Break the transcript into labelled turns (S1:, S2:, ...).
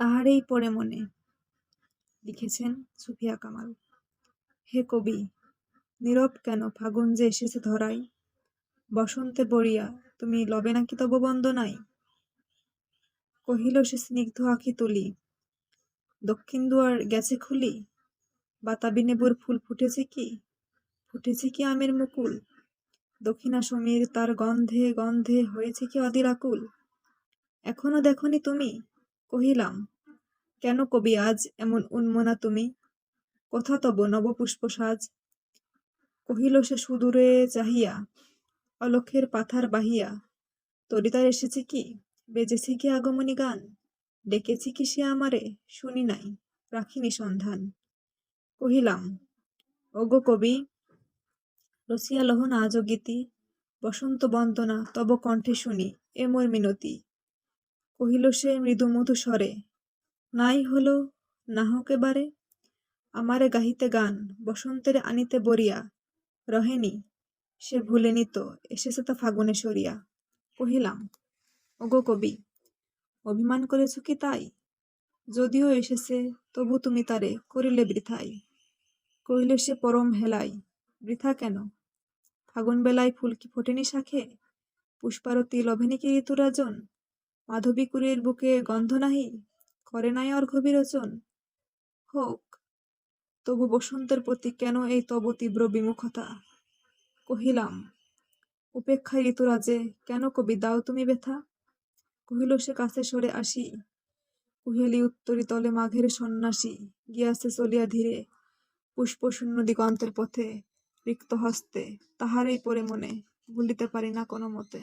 S1: তাহারই পড়ে মনে? লিখেছেন সুফিয়া কামাল। হে কবি, নীরব কেন ফাগুন যে এসেছে ধরাই বসন্তে বরিয়া তুমি লবে নাকি তব বন্দনাই কহিল সে স্নিগ্ধ আঁখি তুলি, দক্ষিণ দুয়ার গেছে খুলি, বাতাবি নেবুর ফুল ফুটেছে কি? ফুটেছে কি আমের মুকুল? দক্ষিণা সমীর তার গন্ধে গন্ধে হয়েছে কি অধীর আকুল এখনও দেখনি তুমি? কহিলাম, কেন কবি আজ এমন উন্মনা তুমি? কথা তব নব পুষ্প সাজ। কহিল, সে সুদূরে চাহিয়া অলক্ষের পাথার বাহিয়া তরিতার এসেছে কি? বেজেছে কি আগমনী গান? ডেকেছি কি সে আমারে? শুনি নাই, রাখিনি সন্ধান। কহিলাম, ওগো কবি, রসিয়া লহন আজ গীতি, বসন্ত বন্দনা তব কণ্ঠে শুনি, এ মোর মিনতি। কহিল সে মৃদু মধু স্বরে, নাই হলো, না হোক এবারে। আমারে গাহিতে গান, বসন্তের আনিতে বরিয়া। রহেনি, সে ভুলেনি তো, এসেছে তা ফাগুনে সরিয়া কহিলাম, ওগো কবি, অভিমান করেছ কি তাই? যদিও এসেছে, তবু তুমি তারে করিলে বৃথাই কহিল সে, পরম হেলাই, বৃথা কেন? ফাগুন বেলায় ফুল কি ফোটেনি শাখে? পুষ্পারতি লভেনি কি ঋতুরাজন? মাধবীকুরের বুকে গন্ধ নাহি? করে নাই অর্ঘ বিরোচন? হোক, তবু বসন্তের প্রতি কেন এই তব তীব্র বিমুখতা? কহিলাম, উপেক্ষায় ঋতুরাজে, কেন কবি দাও তুমি ব্যথা? কহিল, সে কাছে সরে আসি। কুহেলি, উত্তরি তলে মাঘের সন্ন্যাসী, গিয়াছে চলিয়া ধীরে। পুষ্পশূন্য দিগন্তের পথে রিক্ত হস্তে, তাহারই পরে মনে ভুলিতে পারি না কোনো মতে।